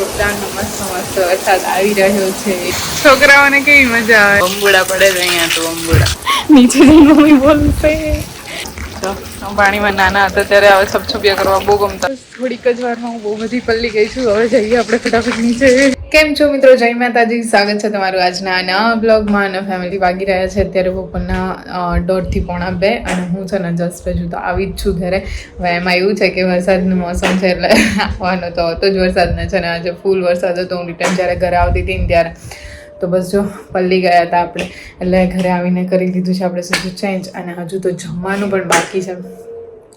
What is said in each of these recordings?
જોરદારનો મસ્ત મસ્ત વરસાદ આવી રહ્યો છે. છોકરાઓને કેવી મજા આવે? અંબુડા પડે છે અહીંયા તો અંબુડા નીચે જઈને મમ્મી બોલશે. પાણીમાં નાના હતા ત્યારે હવે સબછબિયા કરવા બહુ ગમતા. થોડીક જ વારમાં હું બહુ બધી પલ્લી ગઈ છું. હવે જઈએ આપણે ફટાફટ નીચે. કેમ છો મિત્રો? જય માતાજી. સ્વાગત છે તમારું આજના નવા બ્લોગમાં. અને ફેમિલી વાગી રહ્યા છે. અત્યારે બપોરના દોઢથી પોણા બે અને હું છે ને જસ્ટ છું. તો આવી જ છું ઘરે. હવે એમાં એવું છે કે વરસાદનું મોસમ છે એટલે આવવાનો તો હતો જ વરસાદ ને છે ને આજે ફૂલ વરસાદ હતો. હું રિટર્ન જ્યારે ઘરે આવતી હતી ને ત્યારે. તો બસ જો, પલ્લી ગયા હતા આપણે. એટલે ઘરે આવીને કરી લીધું છે. આપણે સીધું ચેન્જ અને હજુ તો જમવાનું પણ બાકી છે.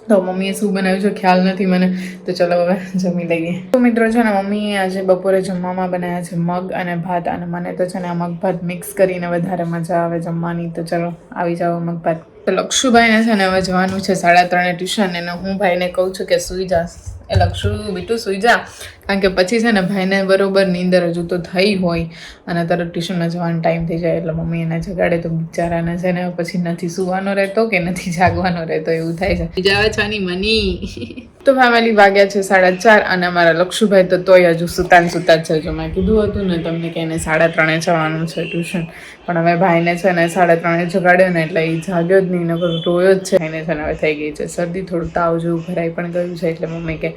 તો મમ્મીએ શું બનાવ્યું છે, ખ્યાલ નથી મને. તો ચલો હવે જમી લઈએ. તો મિત્રો છે ને મમ્મીએ આજે બપોરે જમવામાં બનાવ્યા છે મગ અને ભાત. અને મને તો છે ને આ મગ ભાત મિક્સ કરીને વધારે મજા આવે જમવાની. તો ચલો, આવી જાઓ મગ ભાત તો લક્ષુભાઈને છે ને હવે જવાનું છે સાડા ત્રણે ટ્યુશન અને હું ભાઈને કહું છું કે સૂઈ જા. એ લક્ષુ, બીટું સૂઈ જા. કારણ કે પછી છે ને ભાઈને બરોબર નીંદર હજુ તો થઈ હોય અને તરત ટ્યુશનમાં જવાનો ટાઈમ થઈ જાય એટલે મમ્મી એને જગાડે તો બિચારાને છે ને પછી નથી સૂવાનો રહેતો કે નથી જાગવાનો રહેતો એવું થાય છે. બીજા આવે મની. તો ફેમિલી વાગ્યા છે સાડા ચાર અને અમારા લક્ષુભાઈ તો તોય હજુ સુતાન સુતા જ છે. જો મેં કીધું હતું ને તમને કે એને સાડા ત્રણે જવાનું છે ટ્યુશન પણ હવે ભાઈને છે ને સાડા ત્રણે જગાડ્યો ને એટલે એ જાગ્યો જ નહીં નકર રોયો જ છે. એને છે ને હવે થઈ ગઈ છે શરદી, થોડું તાવ જેવું ભરાઈ પણ ગયું છે એટલે મમ્મી કે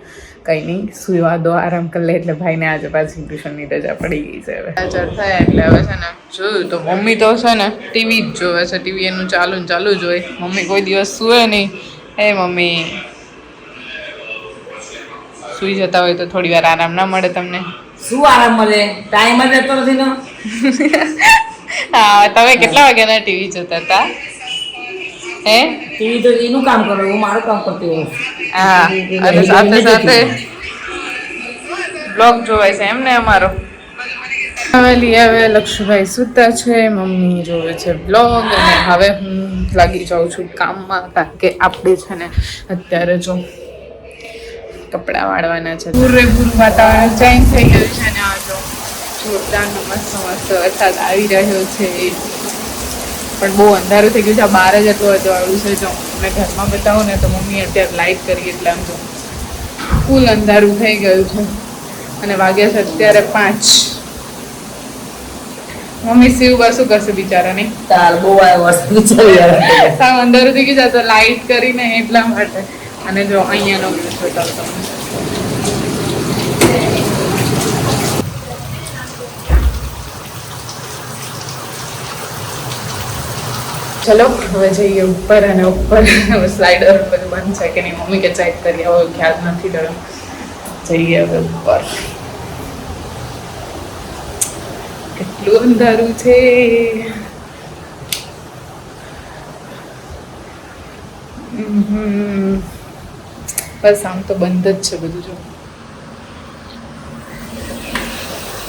કંઈ નહીં, સુવા દો, આરામ કરી લે એટલે ભાઈને આજે પાછી ટ્યુશનની રજા પડી ગઈ છે હવે. ચાર થાય એટલે હવે છે ને જોયું તો મમ્મી તો છે ને ટીવી જ જોવે છે. ટીવી એનું ચાલુ ને ચાલુ જ હોય. મમ્મી કોઈ દિવસ સુવે નહીં. એ મમ્મી. સુઈ જતા હોય તો થોડી વાર આરામ ના મળે તમને? શું આરામ મળે? ટાઈમ જ રહેતો નથી ને? હા તમે કેટલા વાગ્યાના ટીવી જોતા હતા? હે? ટીવી તો એનું કામ કરો હું મારું કામ કરતી હોઉં. હા અને સાથે સાથે બ્લોગ જોવાય છે એમને અમારો. હવે લક્ષુભાઈ સૂતા છે મમ્મી જોવે છે બ્લોગ અને હવે હું લાગી જાઉં છું કામમાં કારણ કે આપણે છે ને અત્યારે જો કપડાં વાળવાના છે. પૂરેપૂરું વાતાવરણ ચેન્જ થઈ ગયું છે અને આ જો જોરદારનો મસ્ત મસ્ત વરસાદ આવી રહ્યો છે. પણ બહુ અંધારું થઈ ગયું છે. બહાર જ એટલું અજવાળું છે. જો મેં ઘરમાં બતાવું ને તો મમ્મી અત્યારે લાઈટ કરી એટલે આમ જો ફૂલ અંધારું થઈ ગયું છે. અને વાગ્યા છે અત્યારે પાંચ. મમ્મી શિવબા શું કરશે બિચારા નહીં તાર બહુ આવ્યો વસ્તુ છે યાર. સાવ અંધારું થઈ ગયું છે. તો લાઈટ કરીને એટલા માટે. અને જો અહીંયાનો બતાવું ચલો હવે જઈએ ઉપર અને ઉપર. સ્લાઇડર બધું બંધ છે કે નહીં? મમ્મી કે ચેક કરી આવો ખ્યાલ નથી ડરો જઈએ હવે ઉપર. કેટલું અંધારું છે. બસ આમ તો બંધ જ છે બધું જો.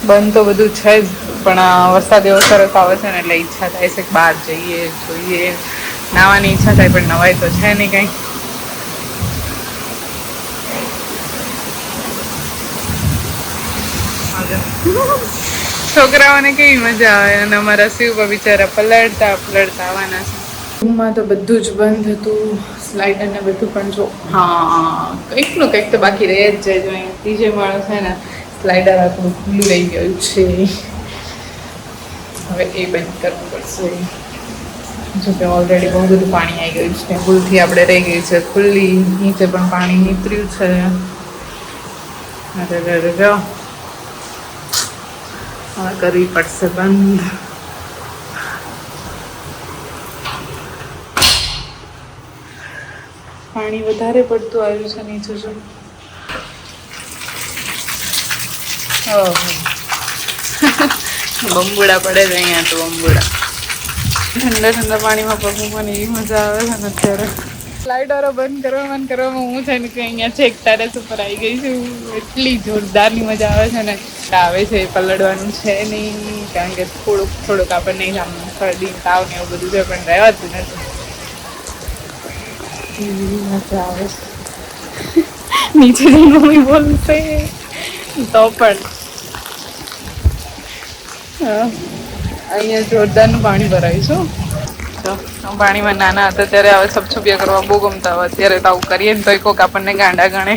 બંધ તો બધું છે જ, પણ વરસાદ એવો સરસ આવે છે ને એટલે ઈચ્છા થાય છે બહાર જઈએ, જોઈએ. નાવાની ઈચ્છા થાય, પણ નવાય તો છે નહીં કંઈ. છોકરાઓને કેવી મજા આવે અને અમારા શિવ બિચારા પલળતા પલળતા આવવાના છે. રૂમમાં તો બધું જ બંધ હતું સ્લાઇડર ને બધું પણ જો. હા કંઈકનું કંઈક તો બાકી રહે જ જાય જો અહીંયા ત્રીજે માણસ છે ને સ્લાઇડર આપણું ખુલ્લું રહી ગયું છે. હવે એ બંધ કરવું પડશે. જો કે ઓલરેડી બહુ બધું પાણી આવી ગયું છે. ભૂલથી આપણે રહી ગઈ છે ખુલ્લી. નીચે પણ પાણી નીતર્યું છે. અરે અરે હવે કરવી પડશે બંધ. પાણી વધારે પડતું આવ્યું છે નીચે જો. બંબુડા પડે છે અહીંયા તો બંબુડા. ઠંડા ઠંડા પાણીમાં પગમાં એવી મજા આવે છે ને અત્યારે. લાઇટરો બંધ કરવા બંધ કરવામાં હું છે ને કે અહીંયા છેક ટેરેસ ઉપર આવી ગઈ છું. એટલી જોરદારની મજા આવે છે ને. આવે છે પલળવાનું છે નહીં કારણ કે થોડુંક થોડુંક આપણને શરદી તાવ ને એવું બધું છે પણ રહેવાતું નથી. એવી મજા આવે નીચે જઈને મમ્મી બોલશે તો પણ. અહીંયા જોરદારનું પાણી ભરાયું છું તો પાણીમાં નાના હતા ત્યારે હવે સબછબિયા કરવા બહુ ગમતા હોય અત્યારે તો આવું કરીએ ને તો કોક આપણને ગાંડા ગણે.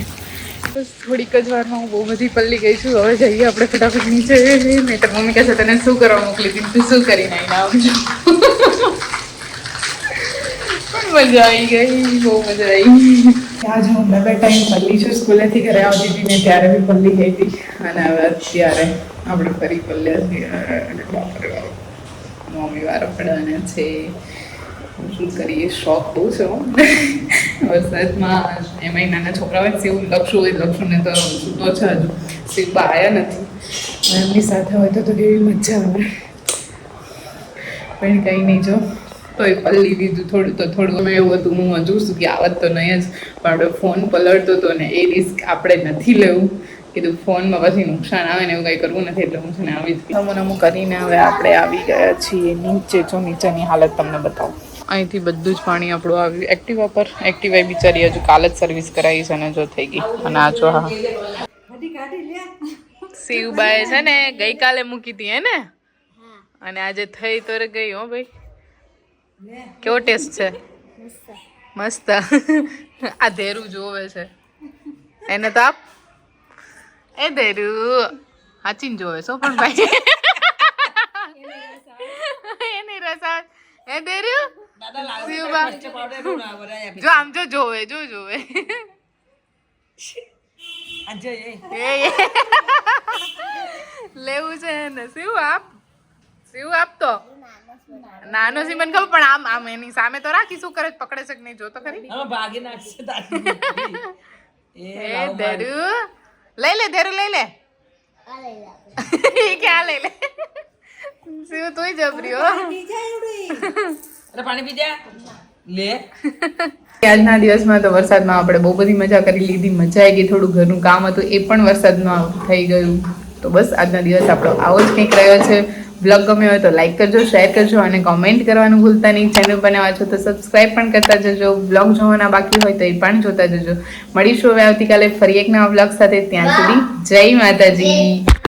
બસ, થોડીક જ વારમાં હું બહુ બધી પલ્લી ગઈ છું. હવે જઈએ આપણે ફટાફટ નીચે. નહીં તો મમ્મી કહેશે તને શું કરવા મોકલી દીધું શું કરીને આવજો? મજા આવી ગઈ, બહુ મજા આવી આજે હું બે બે ટાઈમ પલ્લી છું, સ્કૂલેથી ઘરે આવતી હતી ને ત્યારે બી પલ્લી ગઈ હતી. અને હવે અત્યારે આપણે ફરી પલ્લ્યા છીએ. અને બાપરે બાપ. મમ્મી વારો પડવાના છે. શું કરીએ? શોખ બહુ છે. વરસાદમાં એમાંય નાના છોકરાઓ હોય સેવું લક્ષું હોય લક્ષું ને તો સૂતો છે હજુ. શિવબા આવ્યા નથી. એમની સાથે હોય તો તો કેવી મજા આવે. પણ કંઈ નહીં જો. તોય પલ્લી દીધું થોડું તો થોડું મેં એવું હતું હું હજુ સુધી આવત તો નહીં જ પણ ફોન પલળતો હતો ને એ રિસ્ક આપણે નથી લેવું. કીધું ફોનમાં પછી નુકસાન આવે ને એવું કંઈ કરવું નથી એટલે હું છે ને આવી જ નમું નમું કરીને હવે આપણે આવી ગયા છીએ નીચે જો નીચેની હાલત તમને બતાવું. અહીંથી બધું જ પાણી આપણું આવ્યું એક્ટિવા પર એક્ટિવા બિચારી હજુ કાલે જ સર્વિસ કરાવી છે ને જો થઈ ગઈ. અને આ જો હા. શિવબાએ છે ને ગઈકાલે મૂકી હતી હે ને? અને આજે થઈ તો ગઈ હો ભાઈ. કેવો ટેસ્ટ છે? મસ્ત. આ ધેરું જોવે છે. એને તો આપ એ ધેરું. હાચીન જોવે છો પણ ભાઈ. એની રસા એ ધેરું. જો આમ જો જોવે જો જોવે. લેવું છે ને શિવ આપ? શિવ આપતો નાનો સી મને ખબર પણ આમ આમ એની સામે તો રાખી શું કરે? પકડે છે કે નહીં? જોતો ખરી? ભાગી નાખશે એ દેરુ લઈ લે ધેરુ લઈ લે. કે ક્યાં લઈ લે. શિવ તુંય જબરીઓ અરે પાણી પી જા. લે. આજના દિવસમાં તો વરસાદમાં આપણે બહુ બધી મજા કરી લીધી. મજા આવી ગઈ થોડું ઘરનું કામ હતું એ પણ વરસાદમાં થઈ ગયું. તો બસ આજના દિવસ આપણો આવો જ કંઈક રહ્યો છે. બ્લોગ ગમ્યો હોય તો લાઈક કરજો શેર કરજો અને કોમેન્ટ કરવાનું ભૂલતા નહીં. ચેનલ બનાવવા છો તો સબસ્ક્રાઈબ પણ કરતા જજો. બ્લોગ જોવાના બાકી હોય તો એ પણ જોતા જજો. મળીશું હવે આવતીકાલે ફરી એક નવા બ્લોગ સાથે. ત્યાં સુધી જય માતાજી.